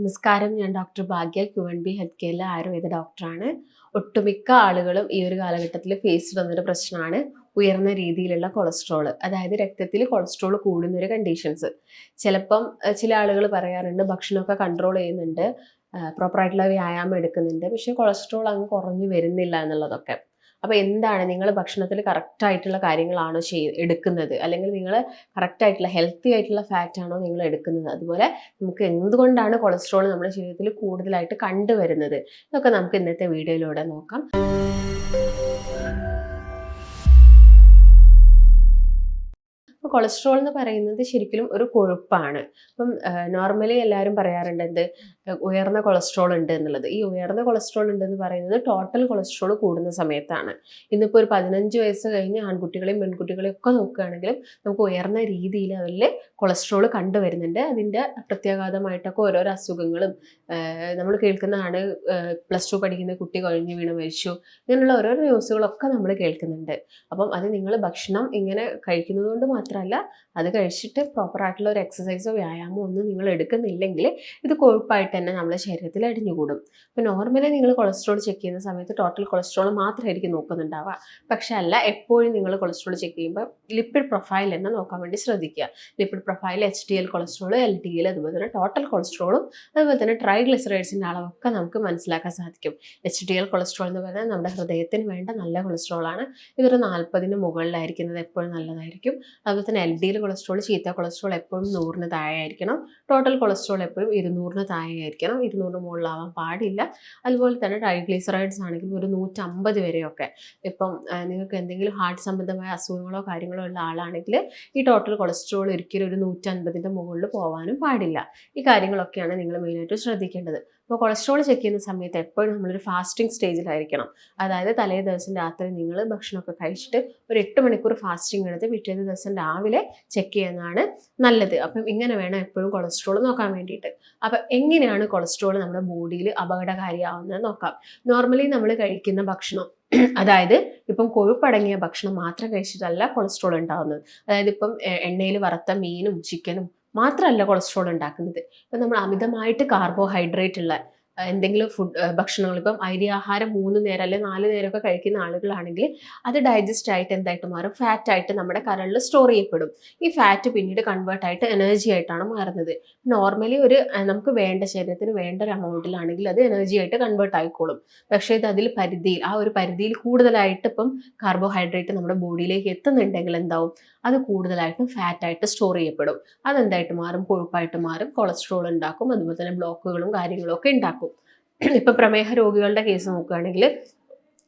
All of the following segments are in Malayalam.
നമസ്കാരം. ഞാൻ doctor Bhagya Q N B health കെയറിലെ Ayurveda ഡോക്ടറാണ്. ഒട്ടുമിക്ക ആളുകളും ഈ ഒരു കാലഘട്ടത്തിൽ ഫേസ് ചെയ്യുന്നൊരു പ്രശ്നമാണ് ഉയർന്ന രീതിയിലുള്ള കൊളസ്ട്രോൾ അതായത് രക്തത്തിൽ കൊളസ്ട്രോൾ കൂടുന്ന ഒരു കണ്ടീഷൻസ് ചിലപ്പം ചില ആളുകൾ പറയാറുണ്ട് ഭക്ഷണമൊക്കെ കൺട്രോൾ ചെയ്യുന്നുണ്ട് പ്രോപ്പറായിട്ടുള്ള വ്യായാമം എടുക്കുന്നുണ്ട്. പക്ഷേ കൊളസ്ട്രോൾ അങ്ങ് കുറഞ്ഞു വരുന്നില്ല എന്നുള്ളതൊക്കെ. അപ്പോൾ എന്താണ് നിങ്ങൾ ഭക്ഷണത്തിൽ കറക്റ്റ് ആയിട്ടുള്ള കാര്യങ്ങളാണോ ചെയ് എടുക്കുന്നത്? അല്ലെങ്കിൽ നിങ്ങൾ കറക്റ്റ് ആയിട്ടുള്ള ഹെൽത്തി ആയിട്ടുള്ള ഫാറ്റ് ആണോ നിങ്ങൾ എടുക്കുന്നത്? അതുപോലെ നമുക്ക് എന്തുകൊണ്ടാണ് കൊളസ്ട്രോൾ നമ്മുടെ ശരീരത്തിൽ കൂടുതലായിട്ട് കണ്ടുവരുന്നത്? ഇതൊക്കെ നമുക്ക് ഇന്നത്തെ വീഡിയോയിലൂടെ നോക്കാം. അപ്പോൾ കൊളസ്ട്രോൾ എന്ന് പറയുന്നത് ശരിക്കും ഒരു കൊഴുപ്പാണ്. അപ്പം നോർമലി എല്ലാവരും പറയാറുണ്ട് എന്ത്? ഉയർന്ന കൊളസ്ട്രോൾ ഉണ്ട് എന്നുള്ളത്. ഈ ഉയർന്ന കൊളസ്ട്രോൾ ഉണ്ട് എന്ന് പറയുന്നത് ടോട്ടൽ കൊളസ്ട്രോൾ കൂടുന്ന സമയത്താണ്. ഇന്നിപ്പോൾ ഒരു പതിനഞ്ച് വയസ്സ് കഴിഞ്ഞ് ആൺകുട്ടികളെയും പെൺകുട്ടികളെയും ഒക്കെ നോക്കുകയാണെങ്കിലും നമുക്ക് ഉയർന്ന രീതിയിൽ അവരിൽ കൊളസ്ട്രോൾ കണ്ടുവരുന്നുണ്ട്. അതിന്റെ പ്രത്യാഘാതമായിട്ടൊക്കെ ഓരോരോ അസുഖങ്ങളും നമ്മൾ കേൾക്കുന്നതാണ്. പ്ലസ് ടു പഠിക്കുന്ന കുട്ടി കഴിഞ്ഞ് വീണ് മരിച്ചു. ഇങ്ങനെയുള്ള ഓരോരോ ന്യൂസുകളൊക്കെ നമ്മൾ കേൾക്കുന്നുണ്ട്. അപ്പം അത് നിങ്ങൾ ഭക്ഷണം ഇങ്ങനെ കഴിക്കുന്നത് കൊണ്ട് മാത്രമല്ല അത് കഴിച്ചിട്ട് പ്രോപ്പറായിട്ടുള്ള ഒരു എക്സസൈസോ വ്യായാമമോ ഒന്നും നിങ്ങൾ എടുക്കുന്നില്ലെങ്കിൽ ഇത് കൊഴുപ്പായിട്ട് തന്നെ നമ്മുടെ ശരീരത്തിൽ അടിഞ്ഞുകൂടും. ഇപ്പോൾ നോർമലി നിങ്ങൾ കൊളസ്ട്രോൾ ചെക്ക് ചെയ്യുന്ന സമയത്ത് ടോട്ടൽ കൊളസ്ട്രോൾ മാത്രമായിരിക്കും നോക്കുന്നുണ്ടാവുക. പക്ഷെ അല്ല എപ്പോഴും നിങ്ങൾ കൊളസ്ട്രോൾ ചെക്ക് ചെയ്യുമ്പോൾ ലിപ്പിഡ് പ്രൊഫൈൽ തന്നെ നോക്കാൻ വേണ്ടി ശ്രദ്ധിക്കുക. Lipid profile H D L cholesterol L D L അതുപോലെ തന്നെ ടോട്ടൽ കൊളസ്ട്രോളും അതുപോലെ തന്നെ ട്രൈഗ്ലിസറൈഡ്സിന്റെ അളവൊക്കെ നമുക്ക് മനസ്സിലാക്കാൻ സാധിക്കും. എച്ച് ഡി എൽ കൊളസ്ട്രോൾ എന്ന് പറഞ്ഞാൽ നമ്മുടെ ഹൃദയത്തിന് വേണ്ട നല്ല കൊളസ്ട്രോളാണ് ഇതൊരു നാൽപ്പതിന് മുകളിലായിരിക്കുന്നത് എപ്പോഴും നല്ലതായിരിക്കും. അതുപോലെ തന്നെ എൽ ഡി എൽ കൊളസ്ട്രോൾ ചീത്ത കൊളസ്ട്രോൾ എപ്പോഴും നൂറിന് താഴെ ആയിരിക്കണം ടോട്ടൽ കൊളസ്ട്രോൾ എപ്പോഴും ഇരുന്നൂറിന് താഴെ ആയിരിക്കണം ഇരുന്നൂറിന് മുകളിലാവാൻ പാടില്ല. അതുപോലെ തന്നെ ട്രൈഗ്ലിസറൈഡ്സ് ആണെങ്കിലും ഒരു നൂറ്റമ്പത് വരെയൊക്കെ. ഇപ്പം നിങ്ങൾക്ക് എന്തെങ്കിലും ഹാർട്ട് സംബന്ധമായ അസുഖങ്ങളോ കാര്യങ്ങളോ ഉള്ള ആളാണെങ്കിൽ ഈ ടോട്ടൽ കൊളസ്ട്രോൾ ഒരിക്കലും ഒരു നൂറ്റൻപതിന്റെ മുകളിൽ പോകാനും പാടില്ല. ഈ കാര്യങ്ങളൊക്കെയാണ് നിങ്ങൾ മെയിനായിട്ട് ശ്രദ്ധിക്കേണ്ടത്. അപ്പോൾ കൊളസ്ട്രോൾ ചെക്ക് ചെയ്യുന്ന സമയത്ത് എപ്പോഴും നമ്മളൊരു ഫാസ്റ്റിംഗ് സ്റ്റേജിലായിരിക്കണം അതായത് തലേ ദിവസം രാത്രി നിങ്ങൾ ഭക്ഷണമൊക്കെ കഴിച്ചിട്ട് ഒരു എട്ട് മണിക്കൂർ ഫാസ്റ്റിംഗ് എടുത്ത് പിറ്റേന്ന് ദിവസം രാവിലെ ചെക്ക് ചെയ്യുന്നതാണ് നല്ലത്. അപ്പം ഇങ്ങനെ വേണം എപ്പോഴും കൊളസ്ട്രോൾ നോക്കാൻ വേണ്ടിയിട്ട്. അപ്പം എങ്ങനെയാണ് കൊളസ്ട്രോൾ നമ്മുടെ ബോഡിയിൽ അപകടകാരിയാവുന്നത് നോക്കാം. നോർമലി നമ്മൾ കഴിക്കുന്ന ഭക്ഷണം അതായത് ഇപ്പം കൊഴുപ്പടങ്ങിയ ഭക്ഷണം മാത്രം കഴിച്ചിട്ടല്ല കൊളസ്ട്രോൾ ഉണ്ടാകുന്നത് അതായത് ഇപ്പം എണ്ണയിൽ വറുത്ത മീനും ചിക്കനും മാത്രമല്ല കൊളസ്ട്രോൾ ഉണ്ടാക്കുന്നത്. ഇപ്പം നമ്മൾ അമിതമായിട്ട് കാർബോഹൈഡ്രേറ്റ് ഉള്ള എന്തെങ്കിലും ഫുഡ് ഭക്ഷണങ്ങൾ. ഇപ്പം അരി ആഹാരം മൂന്ന് നേരം അല്ലെങ്കിൽ നാല് നേരമൊക്കെ കഴിക്കുന്ന ആളുകളാണെങ്കിൽ അത് ഡൈജസ്റ്റ് ആയിട്ട് എന്തായിട്ട് മാറും? ഫാറ്റ് ആയിട്ട് നമ്മുടെ കരളിൽ സ്റ്റോർ ചെയ്യപ്പെടും. ഈ ഫാറ്റ് പിന്നീട് കൺവേർട്ട് ആയിട്ട് എനർജി ആയിട്ടാണ് മാറുന്നത്. നോർമലി ഒരു നമുക്ക് വേണ്ട ശരീരത്തിന് വേണ്ട ഒരു എമൗണ്ടിലാണെങ്കിൽ അത് എനർജി ആയിട്ട് കൺവേർട്ട് ആയിക്കോളും. പക്ഷേ ഇത് അതിൽ പരിധിയിൽ ആ ഒരു പരിധിയിൽ കൂടുതലായിട്ട് ഇപ്പം കാർബോഹൈഡ്രേറ്റ് നമ്മുടെ ബോഡിയിലേക്ക് എത്തുന്നുണ്ടെങ്കിൽ എന്താവും? അത് കൂടുതലായിട്ടും ഫാറ്റായിട്ട് സ്റ്റോർ ചെയ്യപ്പെടും. അതെന്തായിട്ട് മാറും? കൊഴുപ്പായിട്ട് മാറും. കൊളസ്ട്രോൾ ഉണ്ടാക്കും. അതുപോലെ തന്നെ ബ്ലോക്കുകളും കാര്യങ്ങളും ഒക്കെ ഉണ്ടാക്കും. ഇപ്പം പ്രമേഹ രോഗികളുടെ കേസ് നോക്കുകയാണെങ്കിൽ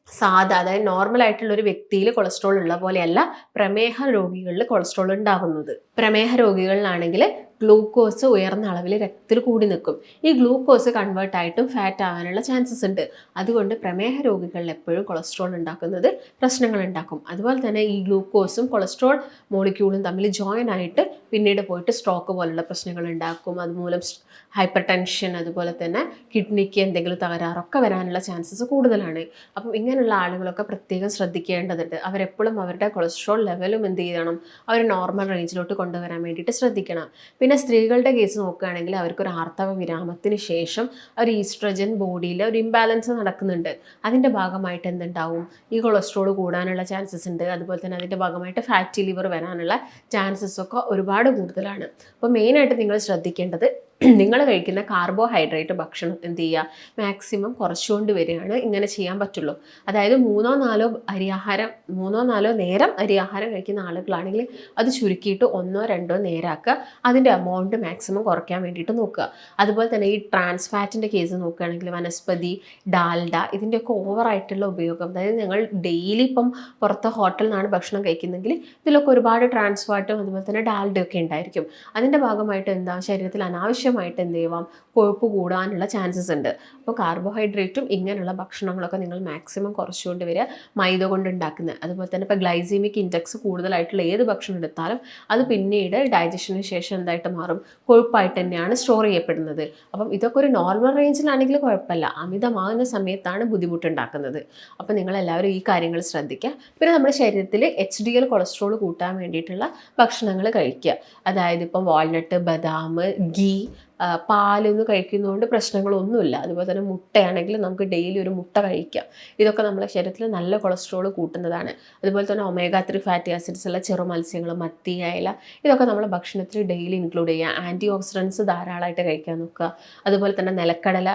സാധാ അതായത് നോർമൽ ആയിട്ടുള്ള ഒരു വ്യക്തിയിൽ കൊളസ്ട്രോൾ ഉള്ള പോലെയല്ല പ്രമേഹ രോഗികളിൽ കൊളസ്ട്രോൾ ഉണ്ടാകുന്നത് പ്രമേഹ രോഗികളിലാണെങ്കിൽ ഗ്ലൂക്കോസ് ഉയർന്ന അളവിൽ രക്തത്തിൽ കൂടി നിൽക്കും. ഈ ഗ്ലൂക്കോസ് കൺവേർട്ട് ആയിട്ടും ഫാറ്റ് ആവാനുള്ള ചാൻസസ് ഉണ്ട്. അതുകൊണ്ട് പ്രമേഹ രോഗികളിൽ എപ്പോഴും കൊളസ്ട്രോൾ ഉണ്ടാക്കുന്നത് പ്രശ്നങ്ങൾ ഉണ്ടാക്കും. അതുപോലെ തന്നെ ഈ ഗ്ലൂക്കോസും കൊളസ്ട്രോൾ മോളിക്യൂളും തമ്മിൽ ജോയിൻ ആയിട്ട് പിന്നീട് പോയിട്ട് സ്ട്രോക്ക് പോലുള്ള പ്രശ്നങ്ങൾ ഉണ്ടാക്കും. അതുമൂലം ഹൈപ്പർ ടെൻഷൻ അതുപോലെ തന്നെ കിഡ്നിക്ക് എന്തെങ്കിലും തകരാറൊക്കെ വരാനുള്ള ചാൻസസ് കൂടുതലാണ്. അപ്പം ഇങ്ങനെയുള്ള ആളുകളൊക്കെ പ്രത്യേകം ശ്രദ്ധിക്കേണ്ടതുണ്ട്. അവരെപ്പോഴും അവരുടെ കൊളസ്ട്രോൾ ലെവലും എന്ത് ചെയ്യണം? അവർ നോർമൽ റേഞ്ചിലോട്ട് കൊണ്ടുവരാൻ വേണ്ടിയിട്ട് ശ്രദ്ധിക്കണം. പിന്നെ സ്ത്രീകളുടെ കേസ് നോക്കുകയാണെങ്കിൽ അവർക്കൊരു ആർത്തവ വിരാമത്തിന് ശേഷം ഒരു ഈസ്ട്രജൻ ബോഡിയിൽ ഒരു ഇംബാലൻസ് നടക്കുന്നുണ്ട്. അതിന്റെ ഭാഗമായിട്ട് എന്തുണ്ടാവും? ഈ കൊളസ്ട്രോൾ കൂടാനുള്ള ചാൻസസ് ഉണ്ട്. അതുപോലെ തന്നെ അതിന്റെ ഭാഗമായിട്ട് ഫാറ്റി ലിവർ വരാനുള്ള ചാൻസസ് ഒക്കെ ഒരുപാട് കൂടുതലാണ്. അപ്പോൾ മെയിനായിട്ട് നിങ്ങൾ ശ്രദ്ധിക്കേണ്ടത് നിങ്ങൾ കഴിക്കുന്ന കാർബോഹൈഡ്രേറ്റ് ഭക്ഷണം എന്ത് ചെയ്യുക? മാക്സിമം കുറച്ചുകൊണ്ട് വരികയാണ് ഇങ്ങനെ ചെയ്യാൻ പറ്റുള്ളൂ. അതായത് മൂന്നോ നാലോ അരിയാഹാരം മൂന്നോ നാലോ നേരം അരിയാഹാരം കഴിക്കുന്ന ആളുകളാണെങ്കിൽ അത് ചുരുക്കിയിട്ട് ഒന്നോ രണ്ടോ നേരാക്കുക. അതിന്റെ എമൗണ്ട് മാക്സിമം കുറയ്ക്കാൻ വേണ്ടിയിട്ട് നോക്കുക. അതുപോലെ തന്നെ ഈ ട്രാൻസ് ഫാറ്റിന്റെ കേസ് നോക്കുകയാണെങ്കിൽ വനസ്പതി ഡാൽഡ ഇതിന്റെയൊക്കെ ഓവറായിട്ടുള്ള ഉപയോഗം. അതായത് ഞങ്ങൾ ഡെയിലി ഇപ്പം പുറത്തെ ഹോട്ടലിൽ നിന്നാണ് ഭക്ഷണം കഴിക്കുന്നതെങ്കിൽ ഇതിലൊക്കെ ഒരുപാട് ട്രാൻസ് ഫാറ്റും അതുപോലെ തന്നെ ഡാൽഡയൊക്കെ ഉണ്ടായിരിക്കും. അതിന്റെ ഭാഗമായിട്ട് എന്താ? ശരീരത്തിൽ അനാവശ്യമായിട്ട് എന്ത് ചെയ്യുവാം? കൊഴുപ്പ് കൂടാനുള്ള ചാൻസസ് ഉണ്ട്. അപ്പോൾ കാർബോഹൈഡ്രേറ്റും ഇങ്ങനെയുള്ള ഭക്ഷണങ്ങളൊക്കെ നിങ്ങൾ മാക്സിമം കുറച്ചുകൊണ്ട് വരിക. മൈദ കൊണ്ട് ഉണ്ടാക്കുന്നത്. അതുപോലെ തന്നെ ഇപ്പോൾ ഗ്ലൈസീമിക് ഇൻഡെക്സ് കൂടുതലായിട്ടുള്ള ഏത് ഭക്ഷണം എടുത്താലും അത് പിന്നീട് ഡൈജഷന് ശേഷം എന്തായിട്ട് മാറും? കൊഴുപ്പായിട്ട് തന്നെയാണ് സ്റ്റോർ ചെയ്യപ്പെടുന്നത്. അപ്പം ഇതൊക്കെ ഒരു നോർമൽ റേഞ്ചിലാണെങ്കിൽ കുഴപ്പമില്ല. അമിതമാകുന്ന സമയത്താണ് ബുദ്ധിമുട്ടുണ്ടാക്കുന്നത്. അപ്പോൾ നിങ്ങൾ എല്ലാവരും ഈ കാര്യങ്ങൾ ശ്രദ്ധിക്കുക. പിന്നെ നമ്മുടെ ശരീരത്തിൽ എച്ച് ഡി എൽ കൊളസ്ട്രോൾ കൂട്ടാൻ വേണ്ടിയിട്ടുള്ള ഭക്ഷണങ്ങൾ കഴിക്കുക. അതായത് ഇപ്പം വാൾനട്ട് ബദാം ഗീ പാലൊന്നും കഴിക്കുന്നതുകൊണ്ട് പ്രശ്നങ്ങളൊന്നുമില്ല. അതുപോലെ തന്നെ മുട്ടയാണെങ്കിൽ നമുക്ക് ഡെയിലി ഒരു മുട്ട കഴിക്കാം. ഇതൊക്കെ നമ്മുടെ ശരീരത്തിൽ നല്ല കൊളസ്ട്രോൾ കൂട്ടുന്നതാണ്. അതുപോലെ തന്നെ ഒമേഗ ത്രീ ഫാറ്റി ആസിഡ്സ് ഉള്ള ചെറു മത്സ്യങ്ങൾ മത്തി അയല ഇതൊക്കെ നമ്മൾ ഭക്ഷണത്തിൽ ഡെയിലി ഇൻക്ലൂഡ് ചെയ്യുക ആന്റി ഓക്സിഡൻസ് ധാരാളമായിട്ട് കഴിക്കാൻ നോക്കുക. അതുപോലെ തന്നെ നിലക്കടല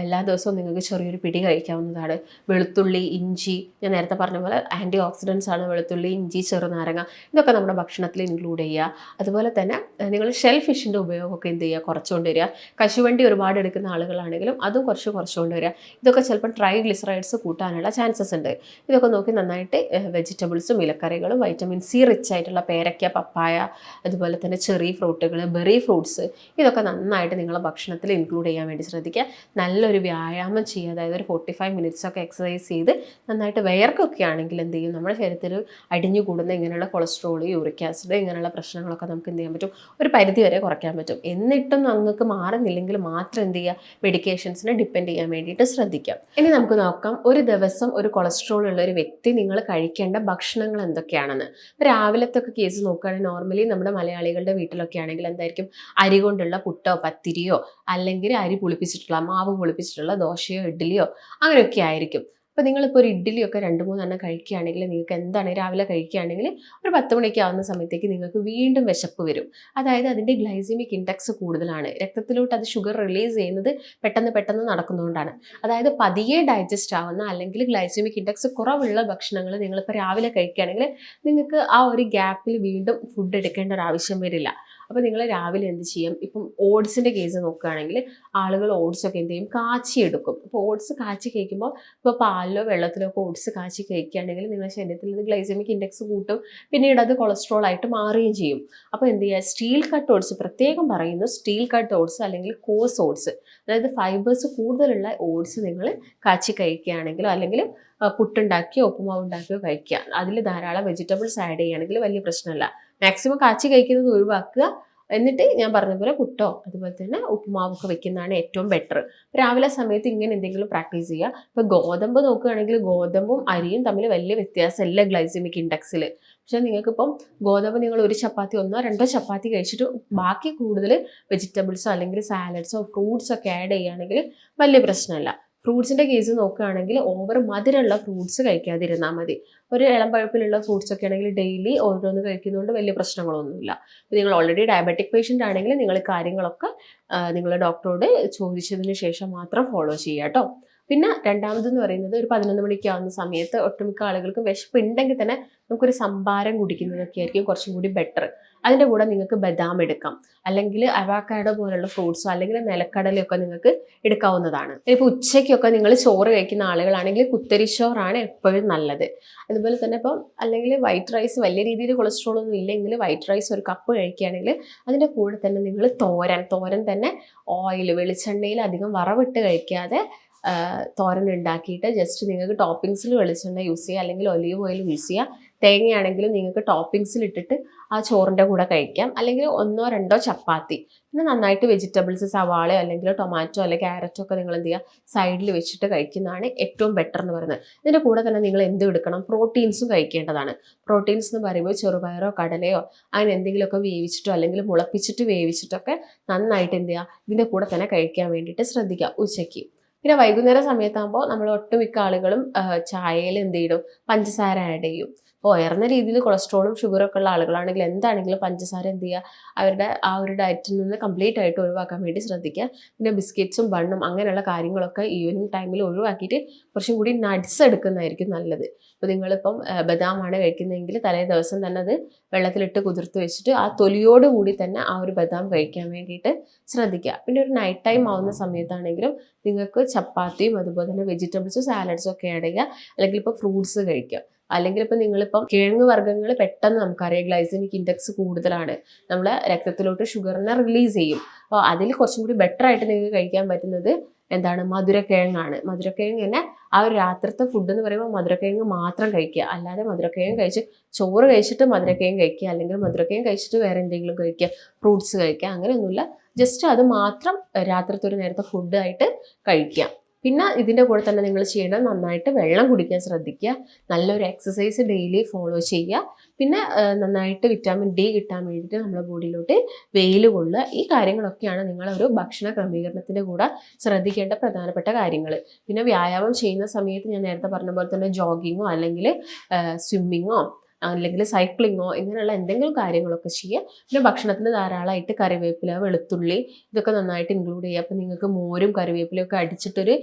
എല്ലാ ദിവസവും നിങ്ങൾക്ക് ചെറിയൊരു പിടി കഴിക്കാവുന്നതാണ്. വെളുത്തുള്ളി ഇഞ്ചി ഞാൻ നേരത്തെ പറഞ്ഞ പോലെ ആന്റി ഓക്സിഡൻസ് ആണ്. വെളുത്തുള്ളി ഇഞ്ചി ചെറുനാരങ്ങ ഇതൊക്കെ നമ്മുടെ ഭക്ഷണത്തിൽ ഇൻക്ലൂഡ് ചെയ്യുക. അതുപോലെ തന്നെ നിങ്ങൾ ഷെൽ ഫിഷിന്റെ ഉപയോഗമൊക്കെ എന്ത് ചെയ്യുക? കുറച്ചുകൊണ്ട് വരിക. കശുവണ്ടി ഒരുപാട് എടുക്കുന്ന ആളുകളാണെങ്കിലും അതും കുറച്ച് കുറച്ചുകൊണ്ട് വരിക. ഇതൊക്കെ ചിലപ്പോൾ ട്രൈ ഗ്ലിസറൈഡ്സ് കൂട്ടാനുള്ള ചാൻസസ് ഉണ്ട്. ഇതൊക്കെ നോക്കി നന്നായിട്ട് വെജിറ്റബിൾസും ഇലക്കറികളും വൈറ്റമിൻ സി റിച്ച് ആയിട്ടുള്ള പേരയ്ക്ക പപ്പായ അതുപോലെ തന്നെ ചെറി ഫ്രൂട്ടുകൾ ബെറി ഫ്രൂട്ട്സ് ഇതൊക്കെ നന്നായിട്ട് നിങ്ങളുടെ ഭക്ഷണത്തിൽ ഇൻക്ലൂഡ് ചെയ്യാൻ വേണ്ടി ശ്രദ്ധിക്കുക. നല്ലൊരു വ്യായാമം ചെയ്യുക. അതായത് ഒരു ഫോർട്ടി ഫൈവ് മിനിറ്റ്സ് ഒക്കെ എക്സസൈസ് ചെയ്ത് നന്നായിട്ട് വയർക്കൊക്കെ ആണെങ്കിൽ എന്ത് ചെയ്യും? നമ്മുടെ ശരീരത്തിൽ അടിഞ്ഞു കൂടുന്ന ഇങ്ങനെയുള്ള കൊളസ്ട്രോൾ യൂറിക് ആസിഡ് ഇങ്ങനെയുള്ള പ്രശ്നങ്ങളൊക്കെ നമുക്ക് എന്ത് ചെയ്യാൻ പറ്റും? ഒരു പരിധി വരെ കുറയ്ക്കാൻ പറ്റും. എന്നിട്ടും നിങ്ങൾക്ക് മാറുന്നില്ലെങ്കിൽ മാത്രം എന്ത് ചെയ്യുക? മെഡിക്കേഷൻസിനെ ഡിപ്പെൻഡ് ചെയ്യാൻ വേണ്ടിയിട്ട് ശ്രദ്ധിക്കാം. ഇനി നമുക്ക് നോക്കാം. ഒരു ദിവസം ഒരു കൊളസ്ട്രോൾ ഉള്ള ഒരു വ്യക്തി നിങ്ങൾ കഴിക്കേണ്ട ഭക്ഷണങ്ങൾ എന്തൊക്കെയാണെന്ന്. രാവിലത്തെ ഒക്കെ കേസ് നോക്കുകയാണെങ്കിൽ നോർമലി നമ്മുടെ മലയാളികളുടെ വീട്ടിലൊക്കെ ആണെങ്കിൽ എന്തായിരിക്കും? അരി കൊണ്ടുള്ള പുട്ടോ പത്തിരിയോ അല്ലെങ്കിൽ അരി പുളിപ്പിച്ചിട്ടുള്ള മാവ് പുളിപ്പിച്ചിട്ടുള്ള ദോശയോ ഇഡ്ഡലിയോ അങ്ങനെയൊക്കെ ആയിരിക്കും. അപ്പോൾ നിങ്ങളിപ്പോൾ ഒരു ഇഡ്ഡലിയൊക്കെ രണ്ട് മൂന്നെണ്ണം കഴിക്കുകയാണെങ്കിൽ നിങ്ങൾക്ക് എന്താണ്? രാവിലെ കഴിക്കുകയാണെങ്കിൽ ഒരു പത്ത് മണിക്ക് ആവുന്ന സമയത്തേക്ക് നിങ്ങൾക്ക് വീണ്ടും വിശപ്പ് വരും. അതായത് അതിന്റെ ഗ്ലൈസിമിക് ഇൻഡെക്സ് കൂടുതലാണ്. രക്തത്തിലോട്ട് അത് ഷുഗർ റിലീസ് ചെയ്യുന്നത് പെട്ടെന്ന് പെട്ടെന്ന് നടക്കുന്നതുകൊണ്ടാണ് അതായത് പതിയെ ഡൈജസ്റ്റ് ആവുന്ന അല്ലെങ്കിൽ ഗ്ലൈസിമിക് ഇൻഡെക്സ് കുറവുള്ള ഭക്ഷണങ്ങൾ നിങ്ങളിപ്പോൾ രാവിലെ കഴിക്കുകയാണെങ്കിൽ നിങ്ങൾക്ക് ആ ഒരു ഗ്യാപ്പിൽ വീണ്ടും ഫുഡ് എടുക്കേണ്ട ഒരു ആവശ്യം വരില്ല. അപ്പോൾ നിങ്ങൾ രാവിലെ എന്ത് ചെയ്യും? ഇപ്പം ഓട്സിന്റെ കേസ് നോക്കുകയാണെങ്കിൽ ആളുകൾ ഓട്സ് ഒക്കെ എന്ത് ചെയ്യും? കാച്ചി എടുക്കും. അപ്പോൾ ഓട്സ് കാച്ചി കഴിക്കുമ്പോൾ ഇപ്പോൾ പാലിലോ വെള്ളത്തിലോ ഒക്കെ ഓട്സ് കാച്ചി കഴിക്കുകയാണെങ്കിൽ നിങ്ങളുടെ ശരീരത്തിൽ ഇത് ഗ്ലൈസമിക് ഇൻഡെക്സ് കൂട്ടും. പിന്നീട് അത് കൊളസ്ട്രോൾ ആയിട്ട് മാറുകയും ചെയ്യും. അപ്പോൾ എന്ത് ചെയ്യുക? സ്റ്റീൽ കട്ട് ഓട്സ് പ്രത്യേകം പറയുന്നു സ്റ്റീൽ കട്ട് ഓട്സ് അല്ലെങ്കിൽ കോസ് ഓട്സ് അതായത് ഫൈബേഴ്സ് കൂടുതലുള്ള ഓട്സ് നിങ്ങൾ കാച്ചി കഴിക്കുകയാണെങ്കിലോ അല്ലെങ്കിൽ പുട്ടുണ്ടാക്കിയോ ഉപ്പുമാവ് ഉണ്ടാക്കിയോ കഴിക്കുക. അതിൽ ധാരാളം വെജിറ്റബിൾസ് ആഡ് ചെയ്യുകയാണെങ്കിൽ വലിയ പ്രശ്നമല്ല. മാക്സിമം കാച്ചി കഴിക്കുന്നത് ഒഴിവാക്കുക. എന്നിട്ട് ഞാൻ പറഞ്ഞ പോലെ പുട്ടോ അതുപോലെ തന്നെ ഉപ്പുമാവൊക്കെ വെക്കുന്നതാണ് ഏറ്റവും ബെറ്റർ രാവിലെ സമയത്ത് ഇങ്ങനെ എന്തെങ്കിലും പ്രാക്ടീസ് ചെയ്യുക. ഇപ്പോൾ ഗോതമ്പ് നോക്കുകയാണെങ്കിൽ ഗോതമ്പും അരിയും തമ്മിൽ വലിയ വ്യത്യാസമല്ല ഗ്ലൈസിമിക് ഇൻഡെക്സിൽ പക്ഷെ നിങ്ങൾക്കിപ്പം ഗോതമ്പ് നിങ്ങൾ ഒരു ചപ്പാത്തി ഒന്നോ രണ്ടോ ചപ്പാത്തി കഴിച്ചിട്ട് ബാക്കി കൂടുതൽ വെജിറ്റബിൾസോ അല്ലെങ്കിൽ സാലഡ്സോ ഫ്രൂട്ട്സോ ഒക്കെ ആഡ് ചെയ്യുകയാണെങ്കിൽ വലിയ പ്രശ്നമല്ല. ഫ്രൂട്ട്സിന്റെ കേസ് നോക്കുകയാണെങ്കിൽ ഓവർ മധുരമുള്ള ഫ്രൂട്ട്സ് കഴിക്കാതിരുന്നാൽ മതി. ഒരു ഇളം പഴുപ്പിലുള്ള ഫ്രൂട്ട്സ് ഒക്കെ ആണെങ്കിൽ ഡെയിലി ഓരോന്ന് കഴിക്കുന്നതുകൊണ്ട് വലിയ പ്രശ്നങ്ങളൊന്നുമില്ല. നിങ്ങൾ ഓൾറെഡി ഡയബറ്റിക് പേഷ്യന്റ് ആണെങ്കിൽ നിങ്ങൾ കാര്യങ്ങളൊക്കെ നിങ്ങളുടെ ഡോക്ടറോട് ചോദിച്ചതിന് ശേഷം മാത്രം ഫോളോ ചെയ്യുക കേട്ടോ പിന്നെ രണ്ടാമതെന്ന് പറയുന്നത് ഒരു പതിനൊന്ന് മണിക്കാവുന്ന സമയത്ത് ഒട്ടുമിക്ക ആളുകൾക്ക് വിശപ്പ് ഉണ്ടെങ്കിൽ തന്നെ നമുക്കൊരു സംഭാരം കുടിക്കുന്നതൊക്കെ ആയിരിക്കും കുറച്ചും കൂടി ബെറ്റർ അതിന്റെ കൂടെ നിങ്ങൾക്ക് ബദാം എടുക്കാം. അല്ലെങ്കിൽ അവാക്കാഡോ പോലുള്ള ഫ്രൂട്ട്സോ അല്ലെങ്കിൽ നിലക്കടലയൊക്കെ നിങ്ങൾക്ക് എടുക്കാവുന്നതാണ്. ഇപ്പോൾ ഉച്ചയ്ക്കൊക്കെ നിങ്ങൾ ചോറ് കഴിക്കുന്ന ആളുകളാണെങ്കിൽ കുത്തരി ചോറാണ് എപ്പോഴും നല്ലത്. അതുപോലെ തന്നെ ഇപ്പം അല്ലെങ്കിൽ വൈറ്റ് റൈസ് വലിയ രീതിയിൽ കൊളസ്ട്രോൾ ഒന്നും ഇല്ലെങ്കിൽ വൈറ്റ് റൈസ് ഒരു കപ്പ് കഴിക്കുകയാണെങ്കിൽ അതിന്റെ കൂടെ തന്നെ നിങ്ങൾ തോരൻ തോരൻ തന്നെ ഓയിൽ വെളിച്ചെണ്ണയിൽ അധികം വറവിട്ട് കഴിക്കാതെ തോരൻ ഉണ്ടാക്കിയിട്ട് ജസ്റ്റ് നിങ്ങൾക്ക് ടോപ്പിങ്സിൽ വെളിച്ചെണ്ണ യൂസ് ചെയ്യുക അല്ലെങ്കിൽ ഒലീവ് ഓയിൽ യൂസ് ചെയ്യുക തേങ്ങയാണെങ്കിലും നിങ്ങൾക്ക് ടോപ്പിങ്സിൽ ഇട്ടിട്ട് ആ ചോറിന്റെ കൂടെ കഴിക്കാം. അല്ലെങ്കിൽ ഒന്നോ രണ്ടോ ചപ്പാത്തി. പിന്നെ നന്നായിട്ട് വെജിറ്റബിൾസ് സവാളയോ അല്ലെങ്കിൽ ടൊമാറ്റോ അല്ലെങ്കിൽ ക്യാരറ്റോ ഒക്കെ നിങ്ങൾ എന്ത് ചെയ്യുക സൈഡിൽ വെച്ചിട്ട് കഴിക്കുന്നതാണ് ഏറ്റവും ബെറ്റർ എന്ന് പറയുന്നത്. ഇതിന്റെ കൂടെ തന്നെ നിങ്ങൾ എന്ത് എടുക്കണം? പ്രോട്ടീൻസും കഴിക്കേണ്ടതാണ്. പ്രോട്ടീൻസ് എന്ന് പറയുമ്പോൾ ചെറുപയറോ കടലയോ അങ്ങനെ എന്തെങ്കിലുമൊക്കെ വേവിച്ചിട്ടോ അല്ലെങ്കിൽ മുളപ്പിച്ചിട്ട് വേവിച്ചിട്ടൊക്കെ നന്നായിട്ട് എന്ത് ചെയ്യുക ഇതിന്റെ കൂടെ തന്നെ കഴിക്കാൻ വേണ്ടിയിട്ട് ശ്രദ്ധിക്കുക ഉച്ചയ്ക്ക്. പിന്നെ വൈകുന്നേര സമയത്താകുമ്പോൾ നമ്മൾ ഒട്ടുമിക്ക ആളുകളും ചായയിൽ എന്ത് ചെയ്യും? പഞ്ചസാര ആഡ് ചെയ്യും. അപ്പോൾ ഉയർന്ന രീതിയിൽ കൊളസ്ട്രോളും ഷുഗറും ഒക്കെ ഉള്ള ആളുകളാണെങ്കിൽ എന്താണെങ്കിലും പഞ്ചസാര എന്ത് ചെയ്യുക? അവരുടെ ആ ഒരു ഡയറ്റിൽ നിന്ന് കംപ്ലീറ്റ് ആയിട്ട് ഒഴിവാക്കാൻ വേണ്ടി ശ്രദ്ധിക്കുക. പിന്നെ ബിസ്ക്കറ്റ്സും ബണ്ണും അങ്ങനെയുള്ള കാര്യങ്ങളൊക്കെ ഈവനിങ് ടൈമിൽ ഒഴിവാക്കിയിട്ട് കുറച്ചും കൂടി നട്ട്സ് എടുക്കുന്നതായിരിക്കും നല്ലത്. ഇപ്പോൾ നിങ്ങളിപ്പം ബദാമാണ് കഴിക്കുന്നതെങ്കിൽ തലേ ദിവസം തന്നെ അത് വെള്ളത്തിലിട്ട് കുതിർത്ത് വെച്ചിട്ട് ആ തൊലിയോട് കൂടി തന്നെ ആ ഒരു ബദാം കഴിക്കാൻ വേണ്ടിയിട്ട് ശ്രദ്ധിക്കുക. പിന്നെ ഒരു നൈറ്റ് ടൈം ആവുന്ന സമയത്താണെങ്കിലും നിങ്ങൾക്ക് ചപ്പാത്തിയും അതുപോലെ തന്നെ വെജിറ്റബിൾസും സാലഡ്സും ഒക്കെ ആഡ് അല്ലെങ്കിൽ ഇപ്പോൾ ഫ്രൂട്ട്സ് കഴിക്കുക. അല്ലെങ്കിൽ ഇപ്പം നിങ്ങളിപ്പം കിഴങ്ങ് വർഗങ്ങൾ പെട്ടെന്ന് നമുക്കറിയാം ഗ്ലൈസമിക് ഇൻഡെക്സ് കൂടുതലാണ്. നമ്മൾ രക്തത്തിലോട്ട് ഷുഗറിനെ റിലീസ് ചെയ്യും. അപ്പോൾ അതിൽ കുറച്ചും കൂടി ബെറ്റർ ആയിട്ട് നിങ്ങൾക്ക് കഴിക്കാൻ പറ്റുന്നത് എന്താണ്? മധുരക്കിഴങ്ങാണ്. മധുരക്കിഴങ്ങ് തന്നെ ആ ഒരു രാത്രിത്തെ ഫുഡ് എന്ന് പറയുമ്പോൾ മധുരക്കിഴങ്ങ് മാത്രം കഴിക്കുക. അല്ലാതെ മധുരക്കിഴങ്ങ് കഴിച്ച് ചോറ് കഴിച്ചിട്ട് മധുരക്കിഴങ്ങ് കഴിക്കുക. അല്ലെങ്കിൽ മധുരക്കിഴങ്ങ് കഴിച്ചിട്ട് വേറെ എന്തെങ്കിലും കഴിക്കുക. ഫ്രൂട്ട്സ് കഴിക്കുക. അങ്ങനെയൊന്നുമില്ല. ജസ്റ്റ് അത് മാത്രം രാത്രിത്തെ ഒരു നേരത്തെ ഫുഡായിട്ട് കഴിക്കുക. പിന്നെ ഇതിന്റെ കൂടെ തന്നെ നിങ്ങൾ ചെയ്യേണ്ടത് നന്നായിട്ട് വെള്ളം കുടിക്കാൻ ശ്രദ്ധിക്കുക. നല്ലൊരു എക്സസൈസ് ഡെയിലി ഫോളോ ചെയ്യുക. പിന്നെ നന്നായിട്ട് വിറ്റാമിൻ ഡി കിട്ടാൻ വേണ്ടിയിട്ട് നമ്മുടെ ബോഡിയിലോട്ട് വെയിൽ കൊള്ളുക. ഈ കാര്യങ്ങളൊക്കെയാണ് നിങ്ങളൊരു ഭക്ഷണ ക്രമീകരണത്തിന്റെ കൂടെ ശ്രദ്ധിക്കേണ്ട പ്രധാനപ്പെട്ട കാര്യങ്ങൾ പിന്നെ വ്യായാമം ചെയ്യുന്ന സമയത്ത് ഞാൻ നേരത്തെ പറഞ്ഞ പോലെ തന്നെ ജോഗിങ്ങോ അല്ലെങ്കിൽ സ്വിമ്മിങ്ങോ അല്ലെങ്കിൽ സൈക്ലിങ്ങോ ഇങ്ങനെയുള്ള എന്തെങ്കിലും കാര്യങ്ങളൊക്കെ ചെയ്യുക പിന്നെ ഭക്ഷണത്തിന് ധാരാളമായിട്ട് കറിവേപ്പില വെളുത്തുള്ളി ഇതൊക്കെ നന്നായിട്ട് ഇൻക്ലൂഡ് ചെയ്യുക അപ്പോൾ നിങ്ങൾക്ക് മോരും കറിവേപ്പിലയൊക്കെ അടിച്ചിട്ടൊരു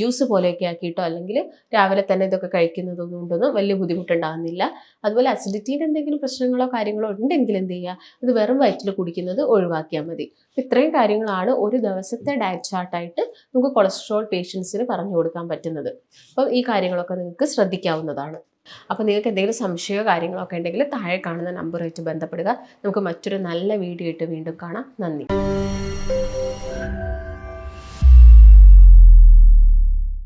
ജ്യൂസ് പോലെയൊക്കെ ആക്കിയിട്ടോ അല്ലെങ്കിൽ രാവിലെ തന്നെ ഇതൊക്കെ കഴിക്കുന്നതൊന്നും കൊണ്ടൊന്നും വലിയ ബുദ്ധിമുട്ടുണ്ടാകുന്നില്ല അതുപോലെ അസിഡിറ്റിയുടെ എന്തെങ്കിലും പ്രശ്നങ്ങളോ കാര്യങ്ങളോ ഉണ്ടെങ്കിൽ എന്ത് ചെയ്യുക അത് വെറും വയറ്റിൽ കുടിക്കുന്നത് ഒഴിവാക്കിയാൽ മതി. ഇത്രയും കാര്യങ്ങളാണ് ഒരു ദിവസത്തെ ഡയറ്റ് ചാർട്ടായിട്ട് നമുക്ക് കൊളസ്ട്രോൾ പേഷ്യൻസിന് പറഞ്ഞു കൊടുക്കാൻ പറ്റുന്നത്. അപ്പം ഈ കാര്യങ്ങളൊക്കെ നിങ്ങൾക്ക് ശ്രദ്ധിക്കാവുന്നതാണ്. അപ്പോൾ നിങ്ങൾക്ക് എന്തെങ്കിലും സംശയമോ കാര്യങ്ങളോ ഒക്കെ ഉണ്ടെങ്കിൽ താഴെ കാണുന്ന നമ്പറുമായിട്ട് ബന്ധപ്പെടുക. നമുക്ക് മറ്റൊരു നല്ല വീഡിയോ ആയിട്ട് വീണ്ടും കാണാം. നന്ദി.